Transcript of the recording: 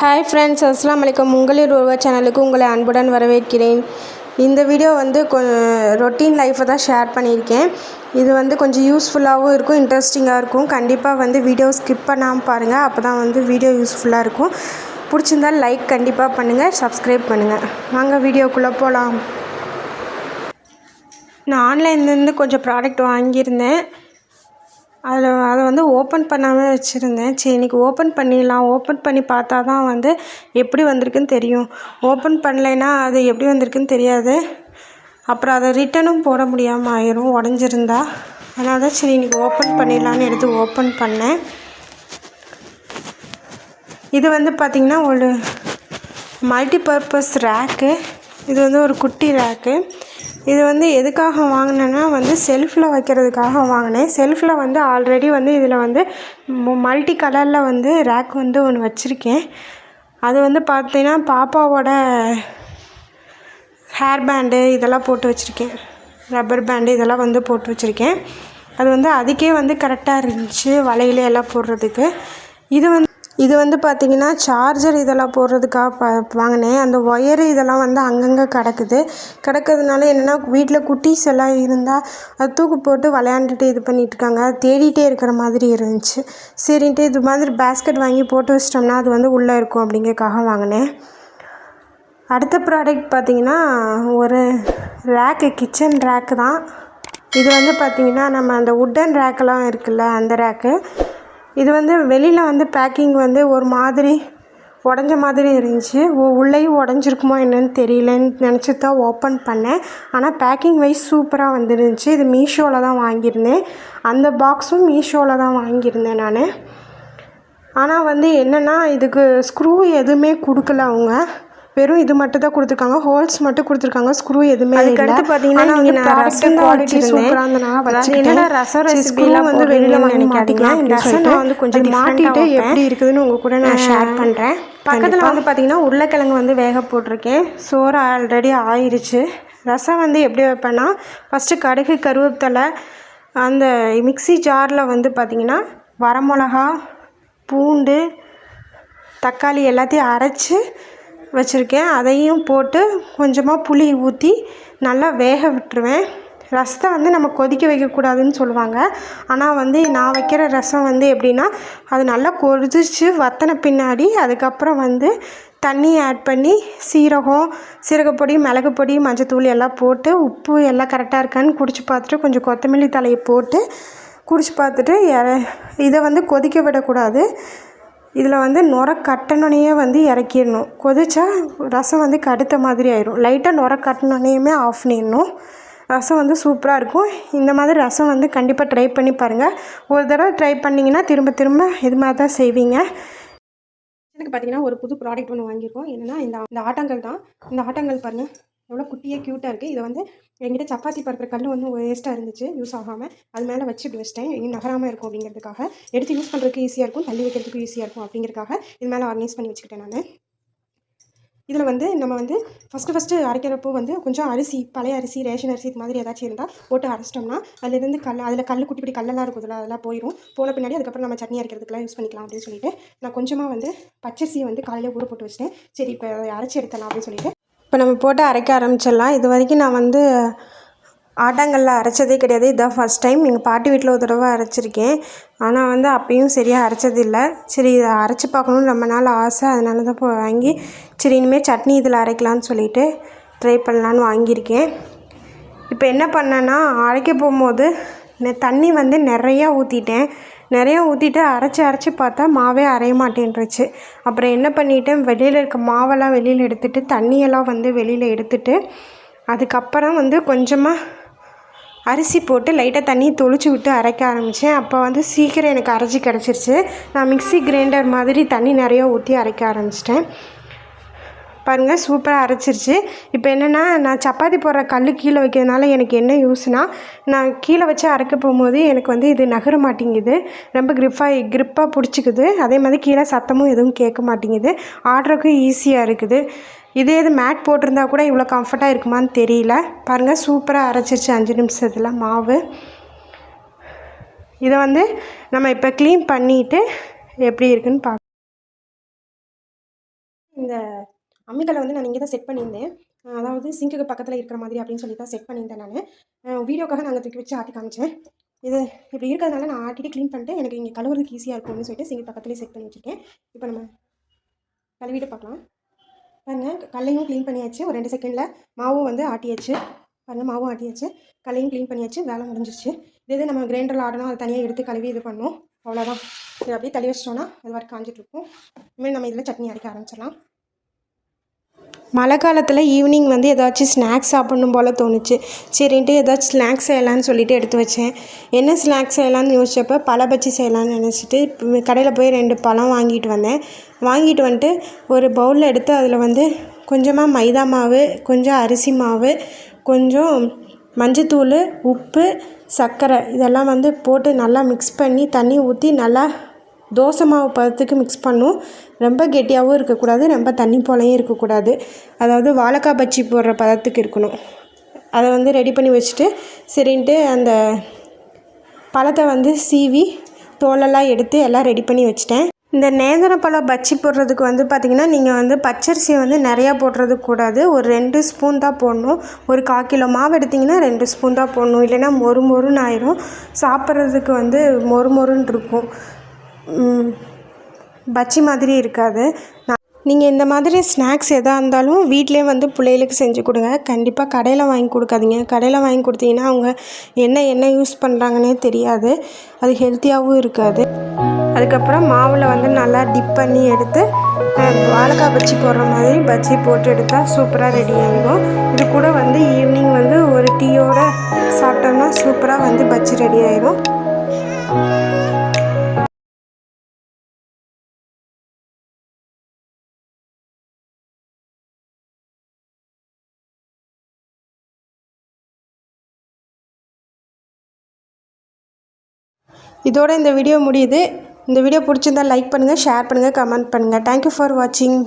Hi friends அஸ்லாம் வலைக்கம் உங்களின் உருவ சேனலுக்கு உங்களை அன்புடன் வரவேற்கிறேன். இந்த வீடியோ வந்து கொ ரொட்டீன் லைஃப்பை தான் ஷேர் பண்ணியிருக்கேன். இது வந்து கொஞ்சம் யூஸ்ஃபுல்லாகவும் இருக்கும் இன்ட்ரெஸ்டிங்காக இருக்கும். கண்டிப்பாக வந்து வீடியோ ஸ்கிப் பண்ணாமல் பாருங்கள் அப்போ தான் வந்து வீடியோ யூஸ்ஃபுல்லாக இருக்கும். பிடிச்சிருந்தால் லைக் கண்டிப்பாக பண்ணுங்கள் சப்ஸ்கிரைப் பண்ணுங்கள் வாங்க வீடியோக்குள்ளே போகலாம் நான் ஆன்லைன்லேருந்து கொஞ்சம் ப்ராடக்ட் வாங்கியிருந்தேன். அதில் அதை வந்து ஓப்பன் பண்ணாமல் வச்சுருந்தேன். சரி இன்றைக்கி ஓப்பன் பண்ணிடலாம். ஓப்பன் பண்ணி பார்த்தா தான் வந்து எப்படி வந்திருக்குன்னு தெரியும். ஓப்பன் பண்ணலைன்னா அது எப்படி வந்திருக்குன்னு தெரியாது. அப்புறம் அதை ரிட்டனும் போட முடியாமல் ஆயிரும் உடஞ்சிருந்தா. அதனால தான் சரி இன்றைக்கி ஓப்பன் பண்ணிடலான்னு எடுத்து ஓப்பன் பண்ணேன். இது வந்து பார்த்திங்கன்னா ஒரு மல்டி பர்பஸ் ரேக்கு. இது வந்து ஒரு குட்டி ரேக்கு. இது வந்து எதுக்காக வாங்கினேன்னா வந்து செல்ஃபில் வைக்கிறதுக்காக வாங்கினேன். செல்ஃபில் வந்து ஆல்ரெடி வந்து இதில் வந்து மல்டி கலரில் வந்து ரேக் வந்து ஒன்று வச்சுருக்கேன். அது வந்து பார்த்தீங்கன்னா பாப்பாவோட ஹேர் பேண்டு இதெல்லாம் போட்டு வச்சுருக்கேன். ரப்பர் பேண்டு இதெல்லாம் வந்து போட்டு வச்சுருக்கேன். அது வந்து அதுக்கே வந்து கரெக்டாக இருந்துச்சு. வலையில எல்லாம் போடுறதுக்கு. இது வந்து இது வந்து பார்த்திங்கன்னா சார்ஜர் இதெல்லாம் போடுறதுக்காக ப வாங்கினேன். அந்த ஒயரு இதெல்லாம் வந்து அங்கங்கே கிடக்குது. கிடக்கிறதுனால என்னென்னா வீட்டில் குட்டீஸ் எல்லாம் இருந்தால் அது தூக்கு போட்டு விளையாண்டுட்டு இது பண்ணிகிட்ருக்காங்க தேடிகிட்டே இருக்கிற மாதிரி இருந்துச்சு. சரின்ட்டு இது மாதிரி பேஸ்கெட் வாங்கி போட்டு வச்சிட்டோம்னா அது வந்து உள்ளே இருக்கும் அப்படிங்கிறக்காக வாங்கினேன். அடுத்த ப்ராடக்ட் பார்த்திங்கன்னா ஒரு ரேக்கு கிச்சன் ரேக்கு தான். இது வந்து பார்த்திங்கன்னா நம்ம அந்த உட்டன் ரேக்கெல்லாம் இருக்குல்ல அந்த ரேக்கு இது வந்து வெளியில் வந்து பேக்கிங் வந்து ஒரு மாதிரி உடஞ்ச மாதிரி இருந்துச்சு. உள்ளேயும் உடஞ்சிருக்குமோ என்னன்னு தெரியலன்னு நினச்சி தான் ஓப்பன் பண்ணேன். ஆனால் பேக்கிங் வைஸ் சூப்பராக வந்துருந்துச்சு. இது மீஷோவில் தான் வாங்கியிருந்தேன். அந்த பாக்ஸும் மீஷோவில் தான் வாங்கியிருந்தேன் நான். ஆனால் வந்து என்னென்னா இதுக்கு ஸ்க்ரூ எதுவுமே கொடுக்கல அவங்க. வெறும் இது மட்டும் தான் கொடுத்துருக்காங்க. ஹோல்ஸ் மட்டும் கொடுத்துருக்காங்க. ஸ்க்ரூ எதுவுமே அதுக்கடுத்து பார்த்தீங்கன்னா நீங்கள் ரசம் குவாலிட்டி சூப்பராக இருந்தனால வச்சுக்கிட்டேன் ரசம் ரெசிபிலாம் வந்து வெளியில் வாங்கி மாட்டிக்கலாம். இந்த ரசம் நான் வந்து கொஞ்சம் மாட்டிட்டு எப்படி இருக்குதுன்னு உங்கள் கூட நான் ஷேர் பண்ணுறேன் பக்கத்தில் வந்து பார்த்தீங்கன்னா உருளைக்கிழங்கு வந்து வேக போட்டிருக்கேன். சோறு ஆல்ரெடி ஆயிடுச்சு ரசம் வந்து எப்படி வைப்பேன்னா ஃபஸ்ட்டு கடுகு கருவேப்பிலை அந்த மிக்சி ஜாரில் வந்து பார்த்திங்கன்னா வரமிளகா பூண்டு தக்காளி எல்லாத்தையும் அரைச்சி வச்சுருக்கேன். அதையும் போட்டு கொஞ்சமாக புளி ஊற்றி நல்லா வேக விட்டுருவேன். ரசத்தை வந்து நம்ம கொதிக்க வைக்கக்கூடாதுன்னு சொல்லுவாங்க. ஆனால் வந்து நான் வைக்கிற ரசம் வந்து எப்படின்னா அது நல்லா கொதிச்சு வற்றின பின்னாடி அதுக்கப்புறம் வந்து தண்ணி ஆட் பண்ணி சீரகம் சீரகப்பொடி மிளகு பொடி மஞ்சத்தூள் எல்லாம் போட்டு உப்பு எல்லாம் கரெக்டாக இருக்கான்னு குடிச்சு பார்த்துட்டு கொஞ்சம் கொத்தமல்லி தலையை போட்டு குடிச்சு பார்த்துட்டு இதை வந்து கொதிக்க விடக்கூடாது. இதில் வந்து நுர கட்டினோனையே வந்து இறக்கிடணும். கொதிச்சா ரசம் வந்து கடுத்த மாதிரி ஆயிடும் லைட்டாக நுர கட்டினோனையுமே ஆஃப் பண்ணிடணும். ரசம் வந்து சூப்பராக இருக்கும். இந்த மாதிரி ரசம் வந்து கண்டிப்பாக ட்ரை பண்ணி பாருங்கள் ஒரு தடவை ட்ரை பண்ணிங்கன்னா திரும்ப திரும்ப இது மாதிரி தான் செய்வீங்க. எனக்கு பார்த்தீங்கன்னா ஒரு புது ப்ராடக்ட் ஒன்று வாங்கியிருக்கோம். என்னென்னா இந்த இந்த ஆட்டங்கள் தான். இந்த ஆட்டங்கள் பாருங்கள் எவ்வளோ குட்டியாக க்யூட்டாக இருக்குது இதை வந்து என்கிட்ட சப்பாத்தி பருப்புற கல் வந்து வேஸ்ட்டாக இருந்துச்சு யூஸ் ஆகாமல் அது மேலே வச்சு இப்படி வச்சிட்டேன். எங்கேயும் நகராமல் இருக்கும் அப்படிங்கிறதுக்காக. எடுத்து யூஸ் பண்ணுறதுக்கு ஈஸியாக இருக்கும். தள்ளி வைக்கிறதுக்கு ஈஸியாக இருக்கும் அப்படிங்கிறதுக்காக இது மேலே ஆர்கனைஸ் பண்ணி வச்சுக்கிட்டேன் நான். இதில் வந்து நம்ம வந்து ஃபஸ்ட்டு ஃபஸ்ட்டு அரைக்கிறப்போ வந்து கொஞ்சம் அரிசி பழைய அரிசி ரேஷன் அரிசி இது மாதிரி ஏதாச்சும் இருந்தால் போட்டு அரைச்சிட்டோம்னா அதுலேருந்து கல் அதில் கல் குட்டி குட்டி கல்லெல்லாம் இருக்கும் அதில் அதெல்லாம் போயிடும் போன பின்னாடி அதுக்கப்புறம் நம்ம சட்னி அரைக்கிறதுக்குலாம் யூஸ் பண்ணிக்கலாம் அப்படின்னு சொல்லிட்டு நான் கொஞ்சமாக வந்து பச்சரிசியை வந்து காலையில் ஊற போட்டு வச்சிட்டேன். சரி இப்போ அரைச்சி எடுத்தலாம் அப்படின்னு சொல்லிட்டு இப்போ நம்ம போட்டு அரைக்க ஆரம்பிச்சிடலாம். இது வரைக்கும் நான் வந்து ஆட்டாங்கல்ல அரைச்சதே கிடையாது. இதுதான் ஃபஸ்ட் டைம் எங்கள் பாட்டி வீட்டில் ஒரு தடவை அரைச்சிருக்கேன். ஆனால் வந்து அப்பயும் சரியாக அரைச்சதில்லை. சரி இதை அரைச்சி பார்க்கணுன்னு ரொம்ப நாள் ஆசை. அதனால தான் இப்போ வாங்கி சரி இனிமேல் சட்னி இதில் அரைக்கலான்னு சொல்லிட்டு ட்ரை பண்ணலான்னு வாங்கியிருக்கேன். இப்போ என்ன பண்ணேன்னா அரைக்க போகும்போது தண்ணி வந்து நிறையா ஊற்றிட்டேன் நிறையா ஊற்றிட்டு அரைச்சி அரைச்சி பார்த்தா மாவே அரைய மாட்டேன்ருச்சு அப்புறம் என்ன பண்ணிட்டேன் வெளியில் இருக்க மாவெல்லாம் வெளியில் எடுத்துகிட்டு தண்ணியெல்லாம் வந்து வெளியில் எடுத்துகிட்டு அதுக்கப்புறம் வந்து கொஞ்சமாக அரிசி போட்டு லைட்டாக தண்ணி தொளிச்சு விட்டு அரைக்க ஆரம்பித்தேன் அப்போ வந்து சீக்கிரம் எனக்கு அரைச்சி கிடச்சிருச்சு. நான் மிக்சி கிரைண்டர் மாதிரி தண்ணி நிறையா ஊற்றி அரைக்க ஆரம்பிச்சிட்டேன். பாருங்கள் சூப்பராக அரைச்சிருச்சு. இப்போ என்னென்னா நான் சப்பாத்தி போடுற கல் கீழே வைக்கிறதுனால எனக்கு என்ன யூஸ்னால் நான் கீழே வச்சு அரைக்க போகும்போது எனக்கு வந்து இது நகர மாட்டேங்குது. ரொம்ப க்ரிப்பாக க்ரிப்பாக பிடிச்சிக்குது. அதே மாதிரி கீழே சத்தமும் எதுவும் கேட்க மாட்டேங்குது. ஆடுறதுக்கும் ஈஸியாக இருக்குது. இதே இது மேட் போட்டிருந்தா கூட இவ்வளோ கம்ஃபர்ட்டாக இருக்குமான்னு தெரியல. பாருங்கள் சூப்பராக அரைச்சிருச்சு. அஞ்சு நிமிஷத்தில் மாவு. இதை வந்து நம்ம இப்போ க்ளீன் பண்ணிவிட்டு எப்படி இருக்குதுன்னு பார்க்க அம்மிக்கல்லை வந்து நான் இங்கே தான் செட் பண்ணியிருந்தேன் அதாவது சிங்குக்கு பக்கத்தில் இருக்கிற மாதிரி அப்படின்னு சொல்லி தான் செட் பண்ணியிருந்தேன் நான். வீடியோக்காக நாங்கள் தூக்கி வச்சு ஆட்டி காமிச்சேன். இது இப்படி இருக்கிறதுனால நான் ஆட்டிட்டு க்ளீன் பண்ணிட்டு எனக்கு இங்கே கழுவுறதுக்கு ஈஸியாக இருக்கும்னு சொல்லிட்டு சிங்கு பக்கத்துலேயே செட் பண்ணி வச்சுருக்கேன். இப்போ நம்ம கழுவிட்டு பார்க்கலாம். பாருங்கள் கல்லையும் க்ளீன் பண்ணியாச்சு. ஒரு ரெண்டு செகண்டில் மாவும் வந்து ஆட்டியாச்சு. பாருங்கள் மாவும் ஆட்டியாச்சு. கல்லையும் க்ளீன் பண்ணியாச்சு. வேலை முடிஞ்சிச்சு இதே நம்ம கிரைண்டரில் ஆடணும். அதை தனியாக எடுத்து கழுவி இது பண்ணணும் அவ்வளோதான் இது அப்படியே தள்ளி வச்சிட்டோன்னா அது வரைக்கும் காஞ்சிட்ருக்கும் இனிமேல் நம்ம இதில் சட்னி அரைக்க ஆரம்பிச்சிடலாம். மழை காலத்தில் ஈவினிங் வந்து ஏதாச்சும் ஸ்நாக்ஸ் சாப்பிட்ணும் போல் தோணுச்சு. சரின்ட்டு ஏதாச்சும் ஸ்நாக்ஸ் செய்யலான்னு சொல்லிட்டு எடுத்து வச்சேன். என்ன ஸ்நாக்ஸ் செய்யலான்னு யோசிச்சப்போ பழ பஜ்ஜி செய்யலான்னு நினச்சிட்டு கடையில் போய் ரெண்டு பழம் வாங்கிட்டு வந்தேன். வாங்கிட்டு வந்துட்டு ஒரு பவுலில் எடுத்து அதில் வந்து கொஞ்சமாக மைதா மாவு கொஞ்சம் அரிசி மாவு கொஞ்சம் மஞ்சத்தூள் உப்பு சர்க்கரை இதெல்லாம் வந்து போட்டு நல்லா மிக்ஸ் பண்ணி தண்ணி ஊற்றி நல்லா தோசை மாவு பதத்துக்கு மிக்ஸ் பண்ணும். ரொம்ப கெட்டியாகவும் இருக்கக்கூடாது ரொம்ப தண்ணி போலையும் இருக்கக்கூடாது. அதாவது வாழைக்காய் பஜ்ஜி போடுற பதத்துக்கு இருக்கணும். அதை வந்து ரெடி பண்ணி வச்சுட்டு சரின்ட்டு அந்த பழத்தை வந்து சீவி தோலெல்லாம் எடுத்து எல்லாம் ரெடி பண்ணி வச்சிட்டேன். இந்த நேந்திரப்பழம் பஜ்ஜி போடுறதுக்கு வந்து பார்த்திங்கன்னா நீங்கள் வந்து பச்சரிசியை வந்து நிறையா போடுறது கூடாது. ஒரு ரெண்டு ஸ்பூன் தான் போடணும். ஒரு கால் கிலோ மாவு எடுத்திங்கன்னா ரெண்டு ஸ்பூன் தான் போடணும். இல்லைன்னா மொறு மொறுன்னு ஆயிரும். சாப்பிட்றதுக்கு வந்து மொறு மொறுன்னு இருக்கும். பச்சி பஜ்ஜி மாதிரி இருக்காது. நீங்கள் இந்த மாதிரி ஸ்நாக்ஸ் எதாக இருந்தாலும் வீட்டிலே வந்து பிள்ளைகளுக்கு செஞ்சு கொடுங்க. கண்டிப்பாக கடையில் வாங்கி கொடுக்காதீங்க. கடையில் வாங்கி கொடுத்தீங்கன்னா அவங்க என்ன என்ன யூஸ் பண்ணுறாங்கன்னே தெரியாது. அது ஹெல்த்தியாகவும் இருக்காது. அதுக்கப்புறம் மாவில் வந்து நல்லா டிப் பண்ணி எடுத்து வாழைக்காய் பஜ்ஜி போடுற மாதிரி பஜ்ஜி போட்டு எடுத்தால் சூப்பராக ரெடி ஆகிடும் இது கூட வந்து ஈவினிங் வந்து ஒரு டீயோடு சாப்பிட்டோம்னா சூப்பராக வந்து பஜ்ஜி ரெடி ஆகிடும் இதோட இந்த வீடியோ முடியுது. இந்த வீடியோ பிடிச்சிருந்தா லைக் பண்ணுங்கள் ஷேர் பண்ணுங்கள் கமெண்ட் பண்ணுங்கள் தேங்க்யூ ஃபார் வாட்சிங்